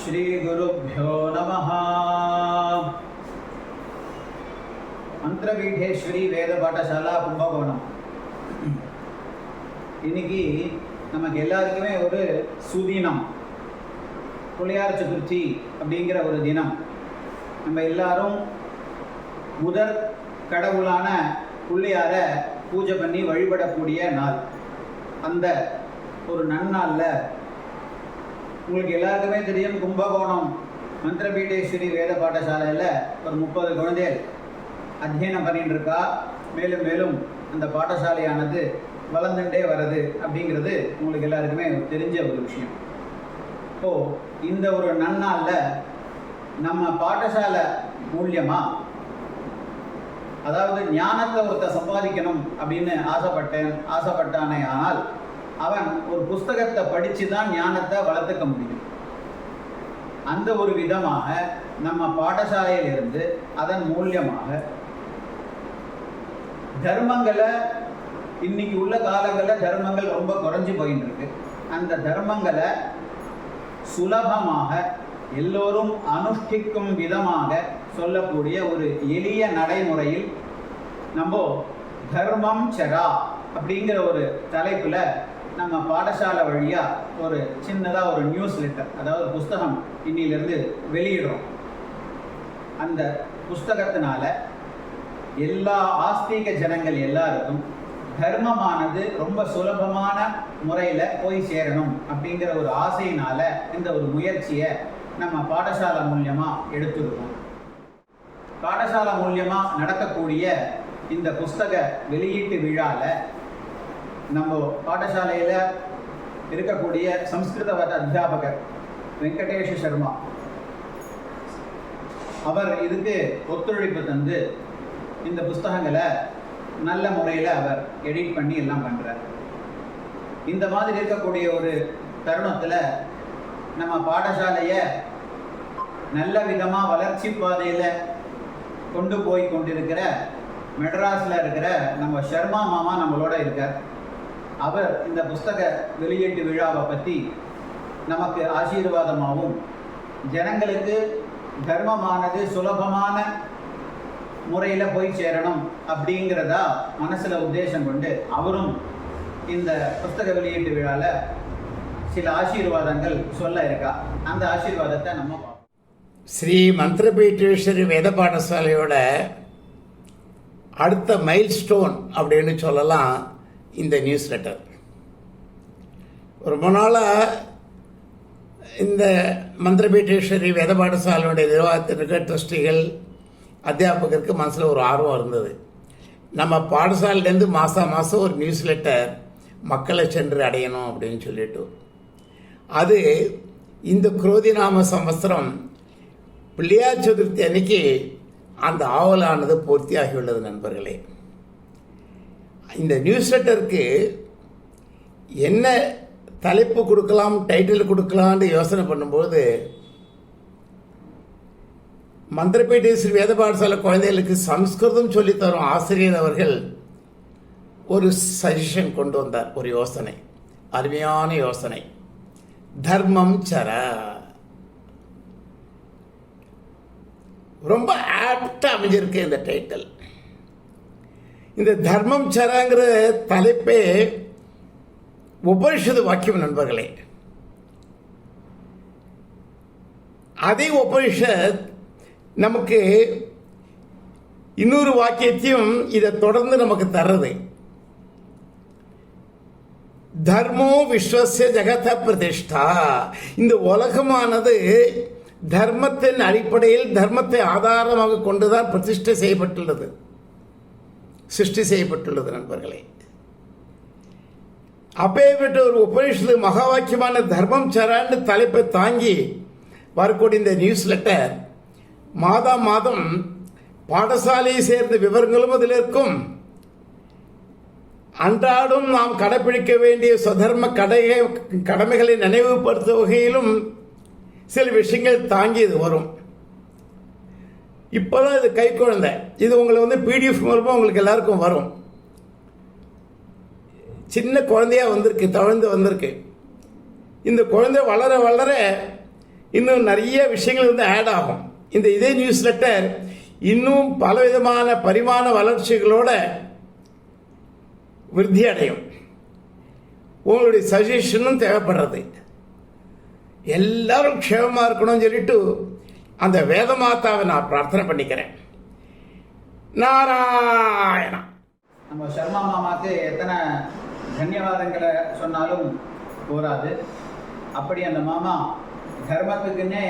श्रीगुरुभ्यो नमः மந்திரபீடேஸ்வரி வேத பாடசாலா கும்பகோணம் இன்னைக்கு நமக்கு எல்லாருக்குமே ஒரு சுதினம் புளியார் சதுர்த்தி அப்படிங்கிற ஒரு தினம் நம்ம எல்லாரும் முதற் கடவுளான பிள்ளையார பூஜை பண்ணி வழிபடக்கூடிய நாள் அந்த ஒரு நன்னாளில் உங்களுக்கு எல்லாருக்குமே தெரியும் கும்பகோணம். மந்திரபீடேஸ்வரி வேத பாடசாலையில் ஒரு முப்பது குழந்தைகள் அத்தியனம் பண்ணிட்டு இருக்கா. மேலும் மேலும் அந்த பாடசாலையானது வளர்ந்துட்டே வருது அப்படிங்கிறது உங்களுக்கு எல்லாருக்குமே தெரிஞ்ச ஒரு விஷயம். இப்போ இந்த ஒரு நன்னாளில் நம்ம பாடசாலை மூலியமாக அதாவது ஞானத்தை ஒருத்த சம்பாதிக்கணும் அப்படின்னு ஆசைப்பட்டேன் ஆசைப்பட்டானே ஆனால் அவன் ஒரு புஸ்தகத்தை படித்து தான் ஞானத்தை வளர்த்துக்க முடியும். அந்த ஒரு விதமாக நம்ம பாடசாலையிலிருந்து அதன் மூலியமாக தர்மங்களை இன்னைக்கு உள்ள காலங்களில் தர்மங்கள் ரொம்ப குறைஞ்சி போயின்னு இருக்கு அந்த தர்மங்களை சுலபமாக எல்லோரும் அனுஷ்டிக்கும் விதமாக சொல்லக்கூடிய ஒரு எளிய நடைமுறையில் நம்ம தர்மம் சரா அப்படிங்கிற ஒரு தலைப்பில் நம்ம பாடசாலை வழியாக ஒரு சின்னதாக ஒரு நியூஸ் லெட்டர் அதாவது புஸ்தகம் இன்னிலிருந்து வெளியிடுறோம். அந்த புஸ்தகத்தினால எல்லா ஆஸ்திக ஜனங்கள் எல்லாருக்கும் தர்மமானது ரொம்ப சுலபமான முறையில் போய் சேரணும் அப்படிங்கிற ஒரு ஆசையினால இந்த ஒரு முயற்சியை நம்ம பாடசாலை மூலியமாக எடுத்துருக்கோம். பாடசாலை மூலியமாக நடக்கக்கூடிய இந்த புஸ்தக வெளியீட்டு விழாவில் நம்ம பாடசாலையில் இருக்கக்கூடிய சம்ஸ்கிருத வத அத்தியாபகர் வெங்கடேஷ் சர்மா. அவர் இதுக்கு ஒத்துழைப்பு தந்து இந்த புஸ்தகங்களை நல்ல முறையில் அவர் எடிட் பண்ணி எல்லாம் பண்ணுறார் இந்த மாதிரி இருக்கக்கூடிய ஒரு தருணத்தில் நம்ம பாடசாலையை நல்ல விதமாக வளர்ச்சி பாதையில் கொண்டு போய் கொண்டிருக்கிற மெட்ராஸில் இருக்கிற நம்ம ஷர்மா மாமா நம்மளோட இருக்கார். அவர் இந்த புஸ்தக வெளியீட்டு விழாவை பற்றி நமக்கு ஆசீர்வாதமாகவும் ஜனங்களுக்கு தர்மமானது சுலபமான முறையில் போய் சேரணும் அப்படிங்கிறதா மனசில் உத்தேசம் கொண்டு அவரும் இந்த புஸ்தக வெளியீட்டு விழாவில் சில ஆசீர்வாதங்கள் சொல்ல இருக்கா? அந்த ஆசீர்வாதத்தை நம்ம ஸ்ரீ மந்திரபீட்டேஸ்வரி வேத பாடசாலையோட அடுத்த மைல் ஸ்டோன் அப்படின்னு சொல்லலாம். இந்த நியூஸ் லெட்டர் ரொம்ப நாளாக இந்த மந்திரபீட்டேஸ்வரி வேத பாடசாலையுடைய நிர்வாகத்திற்கு ட்ரஸ்டிகள் அத்தியாபகருக்கு மனசில் ஒரு ஆர்வம் இருந்தது. நம்ம பாடசாலையிலேருந்து மாதம் மாதம் ஒரு நியூஸ் லெட்டர் மக்களை சென்று அடையணும் அப்படின்னு சொல்லிட்டு. அது இந்த குரோதிநாம சம்வத்சரம் பிள்ளையார் சதுர்த்தி அன்னைக்கு அந்த ஆவலானது பூர்த்தியாகியுள்ளது நண்பர்களே. இந்த நியூஸ் லெட்டருக்கு என்ன தலைப்பு கொடுக்கலாம் டைட்டில் கொடுக்கலாம்னு யோசனை பண்ணும்போது மந்திரப்பேட்டை வேத பாடசாலை குழந்தைகளுக்கு சம்ஸ்கிருதம் சொல்லித்தரும் ஆசிரியர் அவர்கள் ஒரு சஜஷன் கொண்டு வந்தார் ஒரு யோசனை. அருமையான யோசனை. தர்மம் சர. ரொம்ப ஆப்டாக அமைஞ்சிருக்கு இந்த டைட்டில் இந்த தர்மம் சராங்கிற தலைப்பே உபனிஷது வாக்கியம் நண்பர்களே. அதே உபனிஷத் நமக்கு இன்னொரு வாக்கியத்தையும் இதை தொடர்ந்து நமக்கு தர்றது. தர்மோ விஸ்வசிய ஜெகத பிரதிஷ்டா. இந்த உலகமானது தர்மத்தின் அடிப்படையில் தர்மத்தை ஆதாரமாக கொண்டுதான் பிரதிஷ்டை செய்யப்பட்டுள்ளது. சிருஷ்டி செய்யப்பட்டுள்ளது நண்பர்களே. அப்பேற்பட்ட ஒரு உபனிஷத்து மகா வாக்கியமான தர்மம் சரான்னு தலைப்பை தாங்கி வரக்கூடிய இந்த நியூஸ் லெட்டர் மாதம் மாதம் பாடசாலையை சேர்ந்த விவரங்களும் அதில் இருக்கும். அன்றாடம் நாம் கடைபிடிக்க வேண்டிய சுதர்ம கடை கடமைகளை நினைவுபடுத்தும் வகையிலும் சில விஷயங்கள் தாங்கி இது வரும். இப்போ தான் இது கை குழந்தை. இது உங்களை வந்து பிடிஎஃப் மூலமாக உங்களுக்கு எல்லாருக்கும் வரும். சின்ன குழந்தையா வந்திருக்கு தவழ்ந்து வந்திருக்கு. இந்த குழந்தை வளர வளர இன்னும் நிறைய விஷயங்கள் வந்து ஆட் ஆகும். இந்த இதே நியூஸ் லெட்டர் இன்னும் பலவிதமான பரிமாண வளர்ச்சிகளோட விருத்தி அடையும். உங்களுடைய சஜஷனும் தேவைப்படுறது. எல்லாரும் க்ஷேமமாக இருக்கணும்னு சொல்லிட்டு அந்த வேத மாதாவை நான் பிரார்த்தனை பண்ணிக்கிறேன். நாராயணா. நம்ம சர்மா மாமாக்கு எத்தனை தன்யவாதங்களை சொன்னாலும் போராது அப்படி அந்த மாமா தர்மத்துக்குன்னே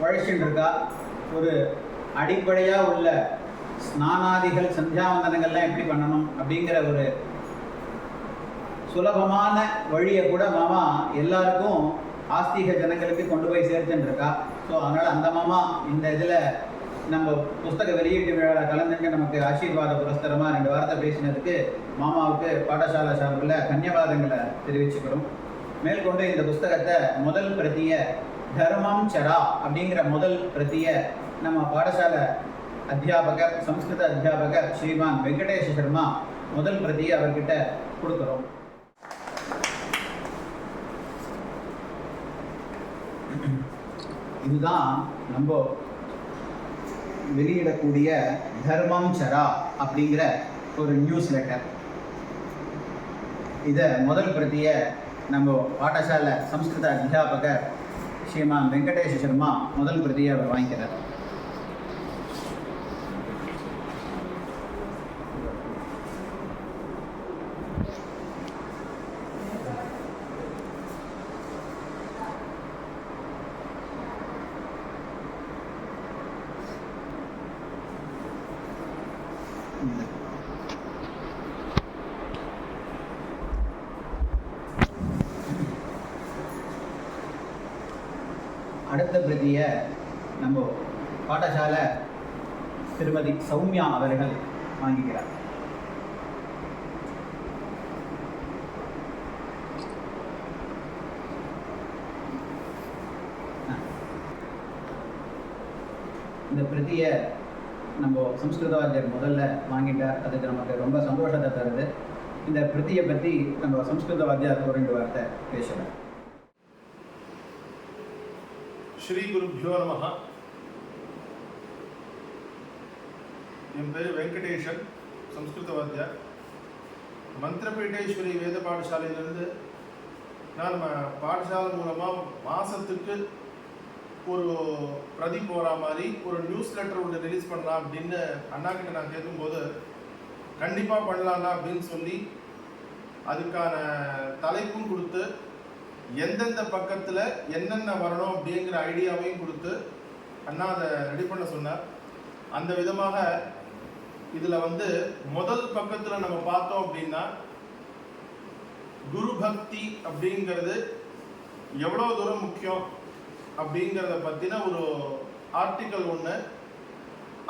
உழைச்சிட்டு இருக்கா ஒரு அடிப்படையாக உள்ள ஸ்நானாதிகள் சந்தியாவந்தனங்கள்லாம் எப்படி பண்ணணும் அப்படிங்கிற ஒரு சுலபமான வழியை கூட மாமா எல்லாருக்கும் ஆஸ்திக ஜனங்களுக்கு கொண்டு போய் சேர்த்துட்டு இருக்கா ஸோ அதனால் அந்த மாமா இந்த இதில் நம்ம புஸ்தக வெளியீட்டு விழாவில் கலந்துங்க நமக்கு ஆசீர்வாத புரஸ்தரமாக ரெண்டு வார்த்தை பேசினதுக்கு மாமாவுக்கு பாடசாலை சார்பில் கன்னியவாதங்களை தெரிவிச்சுக்கிறோம். மேற்கொண்டு இந்த புஸ்தகத்தை முதல் பிரதிய தர்மம் சரா அப்படிங்கிற முதல் பிரதியை நம்ம பாடசாலை அத்தியாபகர் சம்ஸ்கிருத அத்தியாபகர் ஸ்ரீமான் வெங்கடேஷ் சர்மா முதல் பிரதியை அவர்கிட்ட கொடுக்குறோம். இதுதான் நம்ம வெளியிடக்கூடிய தர்மம் சரா அப்படிங்கிற ஒரு நியூஸ் லெட்டர் இதை முதல் பிரதியை நம்ம பாடசாலை சம்ஸ்கிருத அத்தியாபகர் ஸ்ரீமான் வெங்கடேஷ் சர்மா முதல் பிரதியை அவர் வாங்கிக்கிறார். அடுத்த பிரதியை நம்ம பாடசாலை திருமதி சௌமியா அவர்கள் வாங்கிக்கிறார். இந்த பிரதியை நம்ம சம்ஸ்கிருதவாத்தியர் முதல்ல வாங்கிட்டார். அதுக்கு நமக்கு ரொம்ப சந்தோஷத்தை தருது. இந்த பிரதியை பற்றி நம்ம சம்ஸ்கிருதவாத்தியார் ஒரு ரெண்டு வார்த்தை பேசுகிறேன் ஸ்ரீ குருப்பியோ நமஹ என் பேர் வெங்கடேஷன் சம்ஸ்கிருத வாத்தியார் மந்திரபீட்டேஸ்வரி வேத பாடசாலையிலேருந்து நான் நம்ம பாடசாலை மூலமாக மாதத்துக்கு ஒரு பிரதி போகிற மாதிரி ஒரு நியூஸ் லெட்டர் ஒன்று ரிலீஸ் பண்ணலாம் அப்படின்னு அண்ணா கிட்ட நான் கேட்கும்போது கண்டிப்பாக பண்ணலாம்னா அப்படின்னு சொல்லி அதுக்கான தலைப்பும் கொடுத்து எந்தெந்த பக்கத்தில் என்னென்ன வரணும் அப்படிங்கிற ஐடியாவையும் கொடுத்து அண்ணா அதை ரெடி பண்ண சொன்னார். அந்த விதமாக இதில் வந்து முதல் பக்கத்தில் நம்ம பார்த்தோம் அப்படின்னா குரு பக்தி அப்படிங்கிறது எவ்வளோ தூரம் முக்கியம் அப்படிங்கிறத பற்றின ஒரு ஆர்டிக்கல் ஒன்று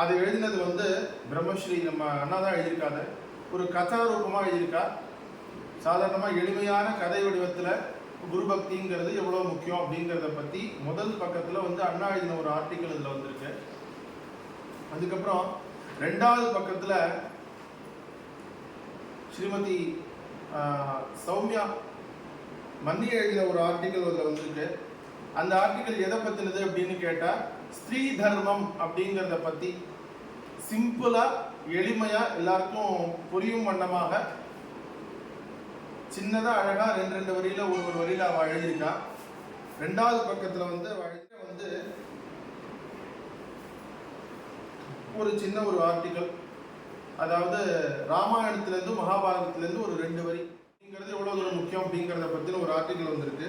அது எழுதினது வந்து பிரம்மஸ்ரீ. நம்ம அண்ணா தான் எழுதியிருக்காரு. ஒரு கதா ரூபமாக சாதாரணமாக எளிமையான கதை வடிவத்தில் குரு பக்திங்கிறது எவ்வளோ முக்கியம் அப்படிங்கிறத பற்றி முதல் பக்கத்தில் வந்து அண்ணா எழுதின ஒரு ஆர்டிக்கல் இதில் வந்திருக்கு. அதுக்கப்புறம் ரெண்டாவது பக்கத்தில் ஸ்ரீமதி சௌமியா மன்னி எழுதின ஒரு ஆர்டிக்கல் அதில் வந்திருக்கு. அந்த ஆர்டிக்கல் எதை பற்றினது அப்படின்னு கேட்டால் ஸ்ரீ தர்மம் அப்படிங்கிறத பற்றி சிம்பிளாக எளிமையாக எல்லாருக்கும் புரியும் வண்ணமாக சின்னதாக அழகாக ரெண்டு ரெண்டு வரியில ஒரு ஒரு வரியில் அவள் எழுதியிருக்கா. ரெண்டாவது பக்கத்தில் வந்து அவ வந்து ஒரு சின்ன ஒரு ஆர்டிக்கல் அதாவது ராமாயணத்துலேருந்து மகாபாரதத்துலேருந்து ஒரு ரெண்டு வரி. அப்படிங்கிறது எவ்வளோ தூரம் முக்கியம் அப்படிங்கிறத பற்றின ஒரு ஆர்டிக்கல் வந்திருக்கு.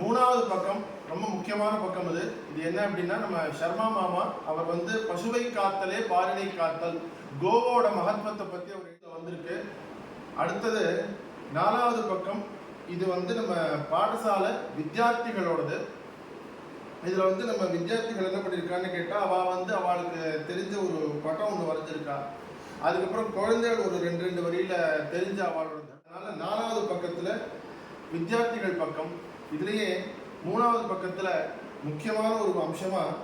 மூணாவது பக்கம் ரொம்ப முக்கியமான பக்கம் இது இது என்ன அப்படின்னா நம்ம சர்மா மாமா அவர் வந்து பசுவை காத்தலே பாரினை காத்தல். கோவோட மகத்துவத்தை பற்றி அவர் வந்திருக்கு. அடுத்தது நாலாவது பக்கம் இது வந்து நம்ம பாடசாலை வித்தியார்த்திகளோடது இதில் வந்து நம்ம வித்தியார்த்திகள் என்ன பண்ணியிருக்கான்னு கேட்டால் அவள் வந்து அவளுக்கு தெரிஞ்ச ஒரு படம் ஒன்று வரைஞ்சிருக்கா. அதுக்கப்புறம் குழந்தைகள் ஒரு ரெண்டு ரெண்டு வரியில் தெரிஞ்ச அவளோட அதனால் நாலாவது பக்கத்தில் வித்தியார்த்திகள் பக்கம் இதுலேயே மூணாவது பக்கத்தில் முக்கியமான ஒரு அம்சமாக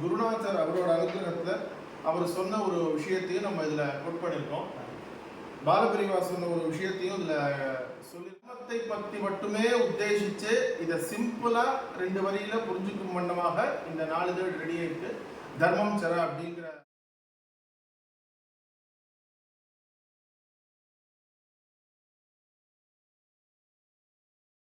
குருநாதர் அவரோட அனுகிரகத்தில் அவர் சொன்ன ஒரு விஷயத்தையும் நம்ம இதில் கோட் பண்ணியிருக்கோம் பாலபிரிவா சொன்ன ஒரு விஷயத்தையும் இதுல சொல்லி தர்மத்தை பத்தி மட்டுமே உத்தேசிச்சு இதை சிம்பிளா ரெண்டு வரியில புரிஞ்சுக்கும் வண்ணமாக இந்த நாளிதழ் ரெடி ஆயிருக்கு தர்மம் சரா அப்படிங்கிற